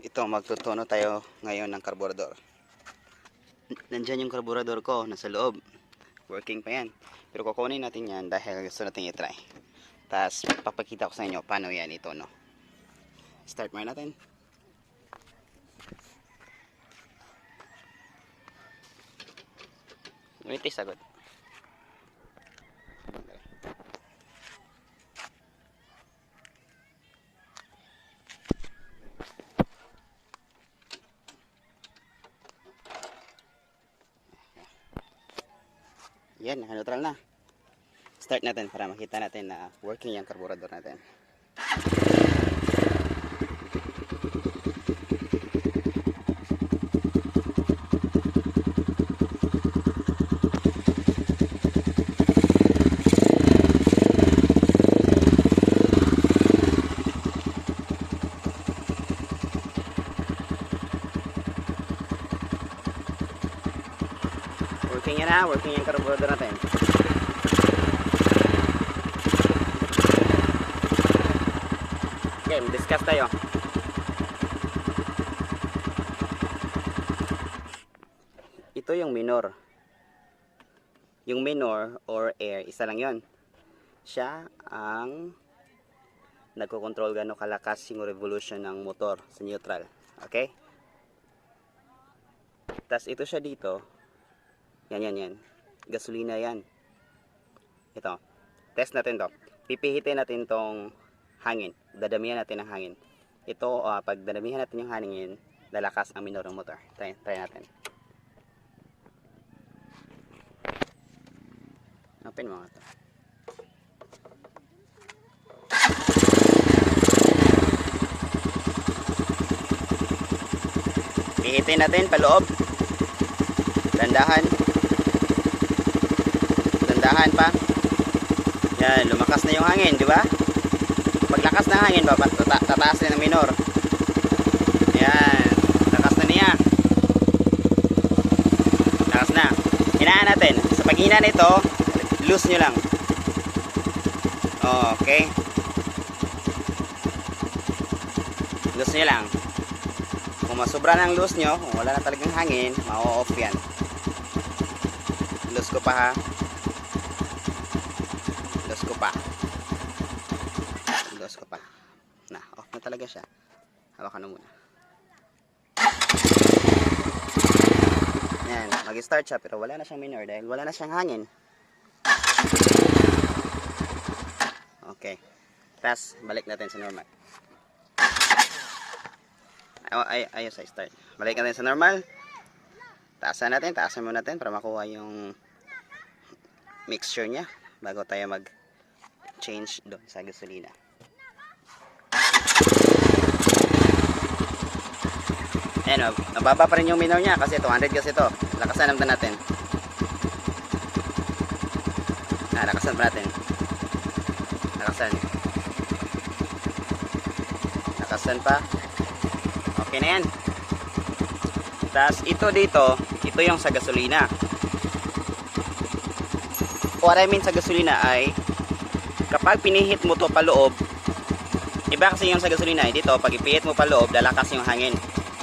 ito magtutuno tayo ngayon ng karburador. Nandyan yung karburador ko nasa loob. Working pa yan. Pero kukunin natin yan dahil gusto natin i-try. Tapos papakita ko sa inyo paano yan ito no? Start muna natin. Wait, sagot. Yan, naka-neutral na. Start natin para makita natin na working yung carburetor natin. Working yan na, working yung carburetor natin. Okay, discuss tayo. Ito yung minor. Yung minor or air, isa lang yon. Siya ang nagko-control gaano kalakas yung revolution ng motor sa neutral. Okay? Tapos ito siya dito, yan, yan, yan. Gasolina yan. Ito. Test natin to. Pipihitin natin tong hangin. Dadamihan natin ang hangin. Ito, ah, pag dadamihan natin yung hangin, lalakas ang minor ng motor. Try, try natin. Open mo nga to. Pihitin natin paloob. Dandahan. Dandahan pa. Yan, lumakas na yung hangin, di ba? Paglakas ng hangin, baba, tata tataas na ng minor. Yan, lakas na niya. Lakas na. Hinaan natin. Sa paghina nito, loose nyo lang. Okay. Loose nyo lang. Kung masobra ng loose nyo, kung wala na talagang hangin, ma-off yan. Loose ko pa ha. Loose ko pa. Loose ko pa. Na, off na talaga siya. Hawakan mo muna. Yan, mag-start siya pero wala na siyang minor dahil wala na siyang hangin. Okay. Tapos, balik natin sa normal. Ay, ay, ayos sa start. Balik natin sa normal. Taasan natin, taasan mo natin para makuha yung mixture niya bago tayo mag change doon sa gasolina. Ayan, oh, mababa pa rin yung minor niya kasi 200 kasi ito. Lakasan naman natin. Ah, lakasan pa natin. Lakasan. Lakasan pa. Okay na yan. Tapos ito dito, ito yung sa gasolina. What I mean sa gasolina ay kapag pinihit mo to paloob, iba kasi yung sa gasolina, eh, dito pag ipihit mo paloob, lalakas yung hangin.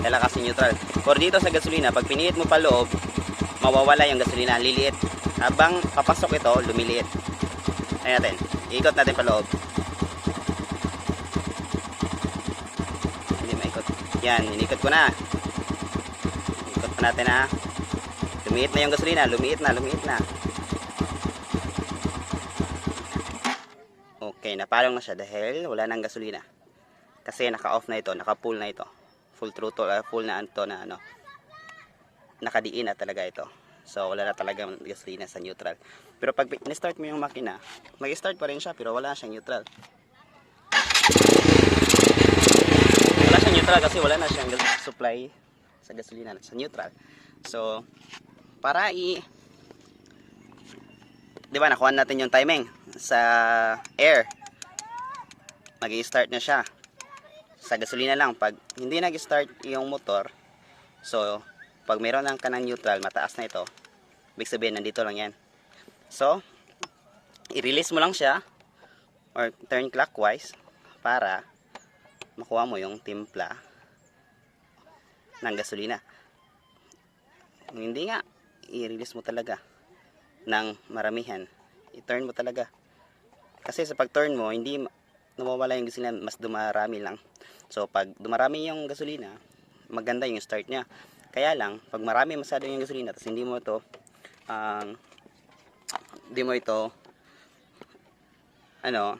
Lalakas yung neutral. Or dito sa gasolina, pag pinihit mo paloob, mawawala yung gasolina, liliit. Habang papasok ito, lumiliit. Ayan natin. Iikot natin paloob. Hindi maikot. Yan, inikot ko na. Ikot pa natin ha. Lumiit na yung gasolina. Lumiit na, lumiit na. Okay, napalong na siya dahil wala nang gasolina. Kasi naka-off na ito, naka-full na ito. Full throttle, uh, full na ito na ano. Nakadiin na talaga ito. So wala na talaga gasolina sa neutral. Pero pag in-start mo yung makina, mag-start pa rin siya pero wala siyang neutral. Wala siyang neutral kasi wala na siyang supply sa gasolina sa neutral. So para i Di ba nakuha natin yung timing sa air. Mag-i-start na siya. Sa gasolina lang pag hindi nag-start yung motor. So pag meron lang ka ng neutral, mataas na ito. Ibig sabihin nandito lang yan. So i-release mo lang siya or turn clockwise para makuha mo yung timpla ng gasolina. Hindi nga, i-release mo talaga ng maramihan. I-turn mo talaga. Kasi sa pag-turn mo, hindi nawawala yung gasolina, mas dumarami lang. So, pag dumarami yung gasolina, maganda yung start niya. Kaya lang, pag marami masyado yung gasolina, tapos hindi mo ito, ang hindi mo ito, ano,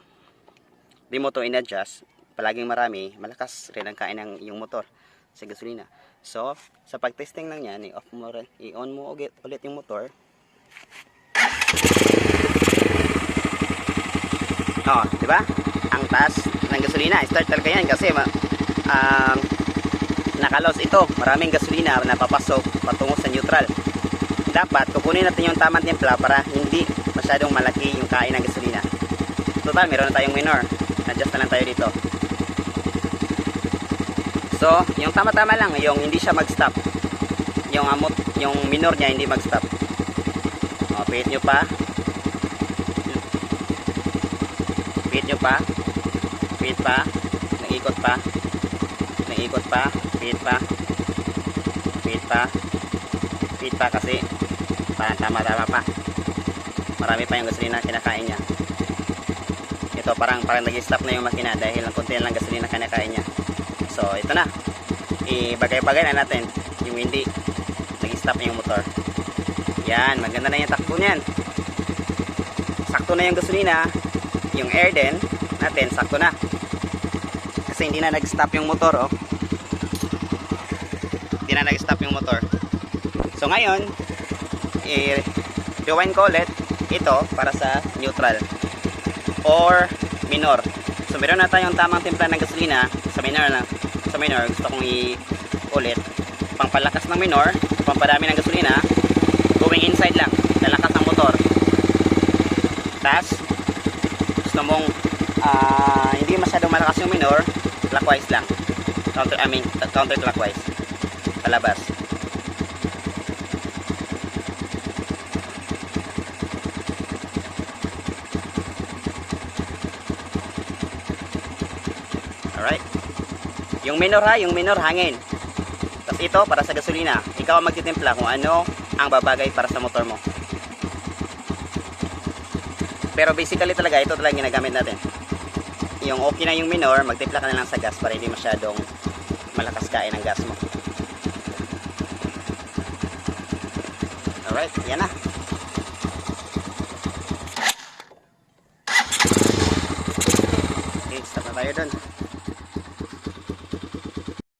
di mo to in-adjust, palaging marami, malakas rin ang kain ng yung motor sa gasolina. So, sa pag-testing lang yan, i-off mo rin, i-on mo ulit, ulit yung motor. Oh, di ba? Ang taas ng gasolina, start talaga yan kasi ma um, nakalos ito. Maraming gasolina na papasok patungo sa neutral. Dapat kukunin natin yung tamang timpla para hindi masyadong malaki yung kain ng gasolina. Total, meron na tayong minor. Adjust na lang tayo dito. So, yung tama-tama lang, yung hindi siya mag-stop. Yung amot, yung minor niya hindi mag-stop. O, pihit nyo pa. Pihit nyo pa. Pihit pa. Nag-ikot pa. Nag-ikot pa. Pihit pa. Pihit pa. Pihit pa kasi tama-tama pa. Marami pa yung gasolina kinakain niya. Ito parang parang nag-stop na yung makina dahil ang konti lang gasolina kinakain niya. So, ito na. Ibagay-bagay na natin yung hindi nag-stop na yung motor. Yan, maganda na yung takbo niyan. Sakto na yung gasolina, yung air din natin, sakto na. Kasi hindi na nag-stop yung motor, oh. Hindi na nag-stop yung motor. So, ngayon, i-rewind ko ulit ito para sa neutral or minor. So, meron na tayong tamang timpla ng gasolina sa minor lang. Sa minor, gusto kong i-ulit. Pampalakas ng minor, pampadami ng gasolina, going inside lang. Lalakas ang motor. Tapos, gusto mong ah, hindi masyadong malakas yung minor, clockwise lang. Counter, I mean, counterclockwise. Palabas. Alright? Yung minor ha, yung minor hangin. Tapos ito para sa gasolina. Ikaw ang magtitimpla kung ano ang babagay para sa motor mo. Pero basically talaga, ito talaga ginagamit natin. Yung okay na yung minor, magtimpla ka na lang sa gas para hindi masyadong malakas kain ang gas mo. Alright, yan na.